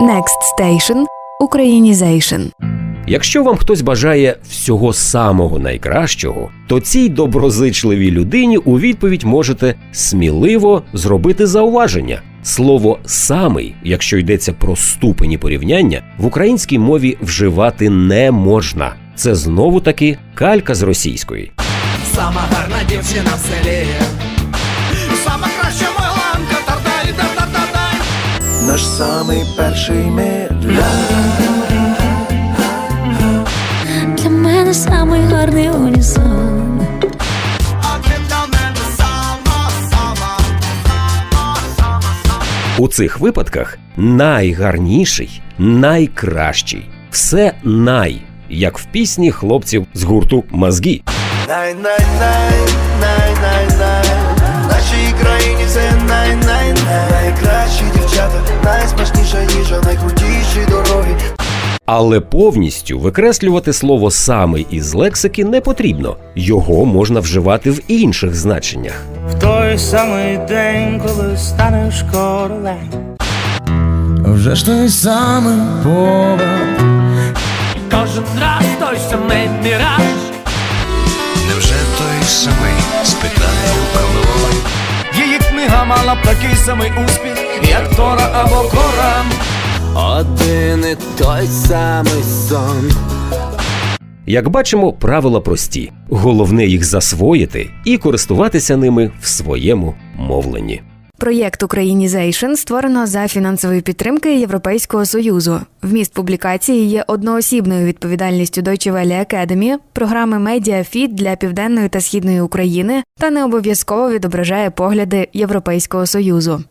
Next Station – Українізейшн. Якщо вам хтось бажає всього самого найкращого, то цій доброзичливій людині у відповідь можете сміливо зробити зауваження. Слово самий, якщо йдеться про ступені порівняння, в українській мові вживати не можна. Це знову таки калька з російської. Сама гарна дівчина в селі. Наш самий перший медляк. Для мене самий гарний унісон. А для мене сама, сама, сама, сама, сама. У цих випадках найгарніший, найкращий, все най, як в пісні хлопців з гурту Мазгі. Най, най, Але повністю викреслювати слово самий із лексики не потрібно. Його можна вживати в інших значеннях. В той самий день, коли станеш королем. Вже ж той самий повод Кожен раз той самий міраж. Невже той самий спитає коли? Її книга мала б такий самий успіх, як Тора або Коран. Один і той самий сон. Як бачимо, правила прості. Головне їх засвоїти і користуватися ними в своєму мовленні. Проєкт Українізейшн створено за фінансової підтримки Європейського союзу. Вміст публікації є одноосібною відповідальністю Deutsche Welle Academy, програми Медіафіт для південної та східної України та не обов'язково відображає погляди Європейського союзу.